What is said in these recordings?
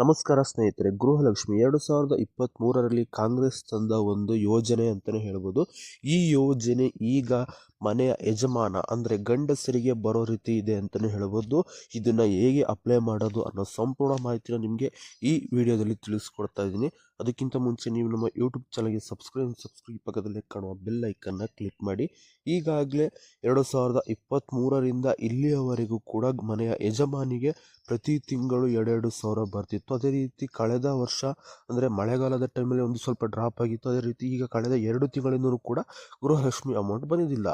ನಮಸ್ಕಾರ ಸ್ನೇಹಿತರೆ, ಗೃಹಲಕ್ಷ್ಮಿ ಎರಡು ಸಾವಿರದ ಇಪ್ಪತ್ತ್ಮೂರರಲ್ಲಿ ಕಾಂಗ್ರೆಸ್ ತಂದ ಒಂದು ಯೋಜನೆ ಅಂತಲೇ ಹೇಳ್ಬೋದು. ಈ ಯೋಜನೆ ಈಗ ಮನೆಯ ಯಜಮಾನ, ಅಂದರೆ ಗಂಡಸರಿಗೆ ಬರೋ ರೀತಿ ಇದೆ ಅಂತಲೇ ಹೇಳ್ಬೋದು. ಇದನ್ನು ಹೇಗೆ ಅಪ್ಲೈ ಮಾಡೋದು ಅನ್ನೋ ಸಂಪೂರ್ಣ ಮಾಹಿತಿನ ನಿಮಗೆ ಈ ವಿಡಿಯೋದಲ್ಲಿ ತಿಳಿಸ್ಕೊಡ್ತಾ ಇದ್ದೀನಿ. ಅದಕ್ಕಿಂತ ಮುಂಚೆ ನೀವು ನಮ್ಮ ಯೂಟ್ಯೂಬ್ ಚಾನಲ್ಗೆ ಸಬ್ಸ್ಕ್ರೈಬ್ ಸಬ್ಸ್ಕ್ರೈಬ್ ಪಕ್ಕದಲ್ಲಿ ಕಾಣುವ ಬೆಲ್ ಐಕನ್ನ ಕ್ಲಿಕ್ ಮಾಡಿ. ಈಗಾಗಲೇ ಎರಡು ಸಾವಿರದ ಇಪ್ಪತ್ತ್ಮೂರರಿಂದ ಇಲ್ಲಿಯವರೆಗೂ ಕೂಡ ಮನೆಯ ಯಜಮಾನಿಗೆ ಪ್ರತಿ ತಿಂಗಳು ಎರಡೆರಡು ಸಾವಿರ ಬರ್ತಿತ್ತು. ಅದೇ ರೀತಿ ಕಳೆದ ವರ್ಷ, ಅಂದರೆ ಮಳೆಗಾಲದ ಟೈಮಲ್ಲಿ ಒಂದು ಸ್ವಲ್ಪ ಡ್ರಾಪ್ ಆಗಿತ್ತು. ಅದೇ ರೀತಿ ಈಗ ಕಳೆದ ಎರಡು ತಿಂಗಳಿಂದಲೂ ಕೂಡ ಗೃಹಲಕ್ಷ್ಮಿ ಅಮೌಂಟ್ ಬಂದಿದ್ದಿಲ್ಲ.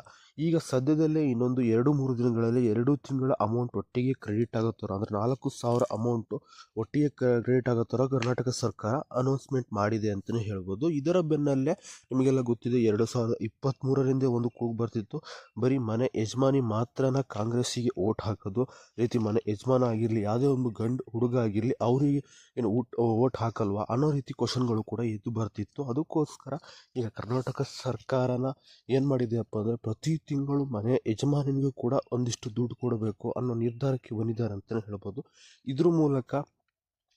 ಈಗ ಸದ್ಯದಲ್ಲೇ ಇನ್ನೊಂದು ಎರಡು ಮೂರು ದಿನಗಳಲ್ಲಿ ಎರಡು ತಿಂಗಳ ಅಮೌಂಟ್ ಒಟ್ಟಿಗೆ ಕ್ರೆಡಿಟ್ ಆಗೋ ಅಂದರೆ ನಾಲ್ಕು ಸಾವಿರ ಅಮೌಂಟು ಒಟ್ಟಿಗೆ ಕ್ರೆಡಿಟ್ ಆಗೋ ಕರ್ನಾಟಕ ಸರ್ಕಾರ ಅನೌನ್ಸ್ಮೆಂಟ್ ಮಾಡಿದೆ ಅಂತಲೇ ಹೇಳ್ಬೋದು. ಇದರ ಬೆನ್ನಲ್ಲೇ ನಿಮಗೆಲ್ಲ ಗೊತ್ತಿದೆ, ಎರಡು ಸಾವಿರದ ಇಪ್ಪತ್ತ್ಮೂರರಿಂದ ಒಂದು ಕೂಗು ಬರ್ತಿತ್ತು. ಬರೀ ಮನೆ ಯಜಮಾನಿ ಮಾತ್ರನ ಕಾಂಗ್ರೆಸ್ಸಿಗೆ ಓಟ್ ಹಾಕೋದು, ರೀತಿ ಮನೆ ಯಜಮಾನ ಆಗಿರಲಿ, ಯಾವುದೇ ಒಂದು ಗಂಡು ಹುಡುಗ ಆಗಿರಲಿ, ಅವರಿಗೆ ಏನು ಊಟ, ಓಟ್ ಹಾಕಲ್ವಾ ಅನ್ನೋ ರೀತಿ ಕ್ವಶನ್ಗಳು ಕೂಡ ಎದ್ದು ಬರ್ತಿತ್ತು. ಅದಕ್ಕೋಸ್ಕರ ಈಗ ಕರ್ನಾಟಕ ಸರ್ಕಾರನ ಏನು ಮಾಡಿದೆಯಪ್ಪ ಅಂದರೆ, ಪ್ರತಿ ತಿಂಗಳು ಮನೆ ಯಜಮಾನನಿಗೂ ಕೂಡ ಒಂದಿಷ್ಟು ದುಡ್ಡು ಕೊಡಬೇಕು ಅನ್ನೋ ನಿರ್ಧಾರಕ್ಕೆ ಬಂದಿದ್ದಾರೆ ಅಂತಲೇ ಹೇಳ್ಬೋದು. ಇದ್ರ ಮೂಲಕ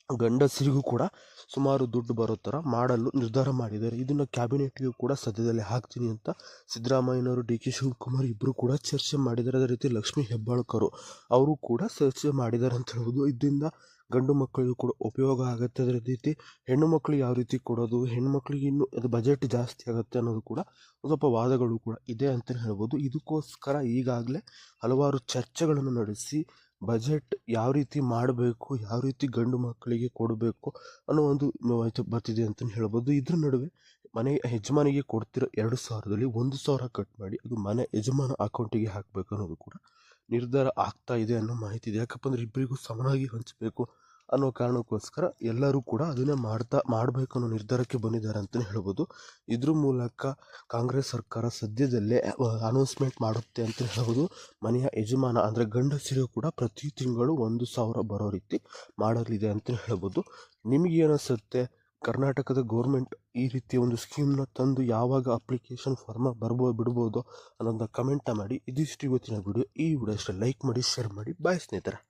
ಗಂಡಸರಿಗೂ ಕೂಡ ಸುಮಾರು ದುಡ್ಡು ಬರೋ ಥರ ಮಾಡಲು ನಿರ್ಧಾರ ಮಾಡಿದ್ದಾರೆ. ಇದನ್ನು ಕ್ಯಾಬಿನೆಟ್ಗೂ ಕೂಡ ಸದ್ಯದಲ್ಲೇ ಹಾಕ್ತೀನಿ ಅಂತ ಸಿದ್ದರಾಮಯ್ಯನವರು, ಡಿ ಕೆ ಶಿವಕುಮಾರ್ ಇಬ್ಬರು ಕೂಡ ಚರ್ಚೆ ಮಾಡಿದ್ದಾರೆ. ಅದೇ ರೀತಿ ಲಕ್ಷ್ಮೀ ಹೆಬ್ಬಾಳ್ಕರು ಅವರು ಕೂಡ ಚರ್ಚೆ ಮಾಡಿದ್ದಾರೆ ಅಂತ ಹೇಳ್ಬೋದು. ಇದರಿಂದ ಗಂಡು ಮಕ್ಕಳಿಗೂ ಕೂಡ ಉಪಯೋಗ ಆಗುತ್ತೆ ಅದೇ ರೀತಿ ಹೆಣ್ಣು ಮಕ್ಕಳಿಗೆ ಯಾವ ರೀತಿ ಕೊಡೋದು, ಹೆಣ್ಣು ಮಕ್ಕಳಿಗೆ ಇನ್ನೂ ಅದು ಬಜೆಟ್ ಜಾಸ್ತಿ ಆಗುತ್ತೆ ಅನ್ನೋದು ಕೂಡ ಸ್ವಲ್ಪ ವಾದಗಳು ಕೂಡ ಇದೆ ಅಂತಲೇ ಹೇಳ್ಬೋದು. ಇದಕ್ಕೋಸ್ಕರ ಈಗಾಗಲೇ ಹಲವಾರು ಚರ್ಚೆಗಳನ್ನು ನಡೆಸಿ ಬಜೆಟ್ ಯಾವ ರೀತಿ ಮಾಡಬೇಕು, ಯಾವ ರೀತಿ ಗಂಡು ಮಕ್ಕಳಿಗೆ ಕೊಡಬೇಕು ಅನ್ನೋ ಒಂದು ಬರ್ತಿದೆ ಅಂತಲೇ ಹೇಳ್ಬೋದು. ಇದ್ರ ನಡುವೆ ಮನೆ ಯಜಮಾನಿಗೆ ಕೊಡ್ತಿರೋ ಎರಡು ಸಾವಿರದಲ್ಲಿ ಒಂದು ಸಾವಿರ ಕಟ್ ಮಾಡಿ ಅದು ಮನೆ ಯಜಮಾನ ಅಕೌಂಟಿಗೆ ಹಾಕಬೇಕು ಅನ್ನೋದು ಕೂಡ ನಿರ್ಧಾರ ಆಗ್ತಾ ಇದೆ ಅನ್ನೋ ಮಾಹಿತಿ ಇದೆ. ಯಾಕಪ್ಪ ಅಂದ್ರೆ ಇಬ್ಬರಿಗೂ ಸಮನಾಗಿ ಹಂಚಬೇಕು ಅನ್ನೋ ಕಾರಣಕ್ಕೋಸ್ಕರ ಎಲ್ಲರೂ ಕೂಡ ಅದನ್ನೇ ಮಾಡ್ತಾ, ಮಾಡಬೇಕು ಅನ್ನೋ ನಿರ್ಧಾರಕ್ಕೆ ಬಂದಿದ್ದಾರೆ ಅಂತಲೇ ಹೇಳ್ಬೋದು. ಇದ್ರ ಮೂಲಕ ಕಾಂಗ್ರೆಸ್ ಸರ್ಕಾರ ಸದ್ಯದಲ್ಲೇ ಅನೌನ್ಸ್ಮೆಂಟ್ ಮಾಡುತ್ತೆ ಅಂತ ಹೇಳ್ಬೋದು. ಮನೆಯ ಯಜಮಾನ ಅಂದರೆ ಗಂಡಸರಿಗೂ ಕೂಡ ಪ್ರತಿ ತಿಂಗಳು ಒಂದು ಸಾವಿರ ಬರೋ ರೀತಿ ಮಾಡಲಿದೆ ಅಂತಲೇ ಹೇಳ್ಬೋದು. ನಿಮಗೆ ಅನಿಸುತ್ತೆ ಕರ್ನಾಟಕದ ಗೌರ್ಮೆಂಟ್ ಈ ರೀತಿಯ ಒಂದು ಸ್ಕೀಮ್ನ ತಂದು ಯಾವಾಗ ಅಪ್ಲಿಕೇಶನ್ ಫಾರ್ಮ ಬರ್ಬೋ, ಬಿಡ್ಬೋದು ಅನ್ನೋದನ್ನ ಕಮೆಂಟ ಮಾಡಿ. ಇದಿಷ್ಟು ಇವತ್ತಿನ ವಿಡಿಯೋ ಈ ವಿಡಿಯೋ ಅಷ್ಟೇ. ಲೈಕ್ ಮಾಡಿ ಶೇರ್ ಮಾಡಿ. ಬಾಯ್ ಸ್ನೇಹಿತರೆ.